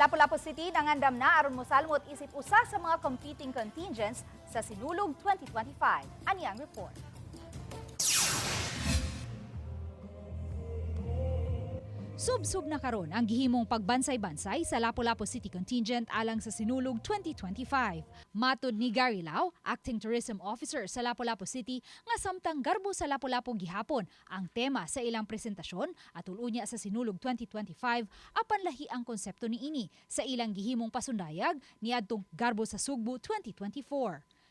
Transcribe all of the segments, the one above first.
Lapu-Lapu City nangandam na aron mosalmot isip usa sa mga competing contingents sa Sinulog 2025. Ani ang report. Sub-sub na karon ang gihimong pagbansay-bansay sa Lapu-Lapu City Contingent alang sa Sinulog 2025. Matod ni Gary Lau, Acting Tourism Officer sa Lapu-Lapu City, nga samtang garbo sa Lapu-Lapu gihapon ang tema sa ilang presentasyon at ulunya sa Sinulog 2025 apan lahi ang konsepto niini sa ilang gihimong pasundayag niadtong garbo sa Sugbo 2024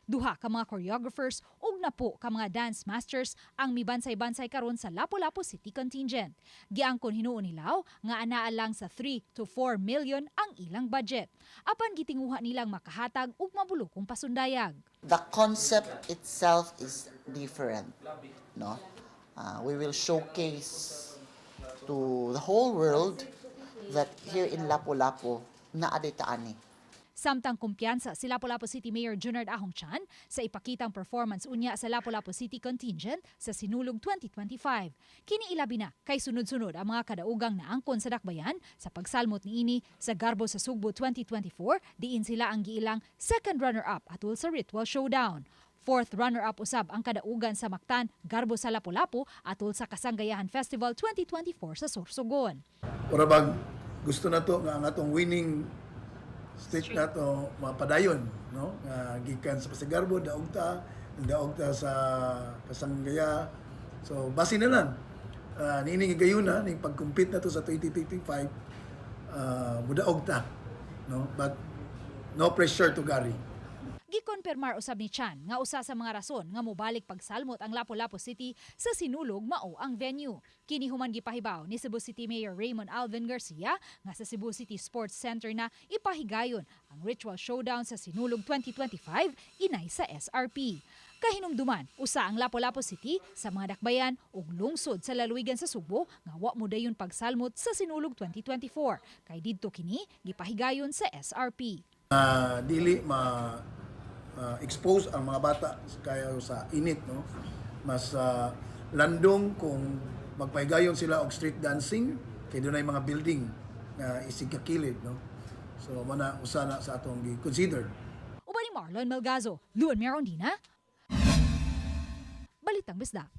duha ka mga choreographers ug napo ka mga dance masters ang mibansay-bansay karon sa Lapu-Lapu City Contingent. Giangkon hinuon nilaw nga anaa lang sa 3 to 4 million ang ilang budget. Apan gitinguha nilang makahatag ug mabulokong pasundayag. the concept itself is different no uh, we will showcase to the whole world that here in Lapu-Lapu na ani Samtang kumpiyansa si Lapu-Lapu City Mayor Junard Ahong Chan sa ipakitang performance unya sa Lapu-Lapu City Contingent sa Sinulog 2025. Kini ilabi na kay sunod-sunod ang mga kadaugang naangkon sa dakbayan sa pagsalmot niini sa Garbo sa Sugbo 2024 diin sila ang giilang second runner-up atul sa Ritual Showdown. Fourth runner-up usab ang kadaugan sa Mactan, Garbo sa Lapu-Lapu atul sa Kasanggayahan Festival 2024 sa Sorsogon. Ora bag gusto na to nga ang atong winning streak na to mapadayon no? Nga gikan sa Pasigarbo daog ta sa Kasanggaya so base na lang. Uh, niini nga gayuna ning pag-compete na to sa 2025 uh, mudaog ta no? But no pressure to Gary Gikonfirmar usab ni Chan nga usa sa mga rason nga mobalik pagsalmot ang Lapu-Lapu City sa Sinulog mao ang venue. Kini human gipahibaw ni Cebu City Mayor Raymond Alvin Garcia nga sa Cebu City Sports Center na ipahigayon ang ritual showdown sa Sinulog 2025 inay sa SRP. Kahinumduman, usa ang Lapu-Lapu City sa mga dakbayan ug lungsod sa laluigan sa Subo nga wa mo dayon pagsalmot sa Sinulog 2024 kay didto kini gipahigayon sa SRP. uh, dili ma uh, expose ang mga bata kaya sa init no? Mas uh, landong kung magpahigayon sila og street dancing kay dunay mga building na isig kakilid no? So mana usa na sa atong gi-consider. Uban ni Marlon Melgazo, Luan Merondina, Balitang Bisda.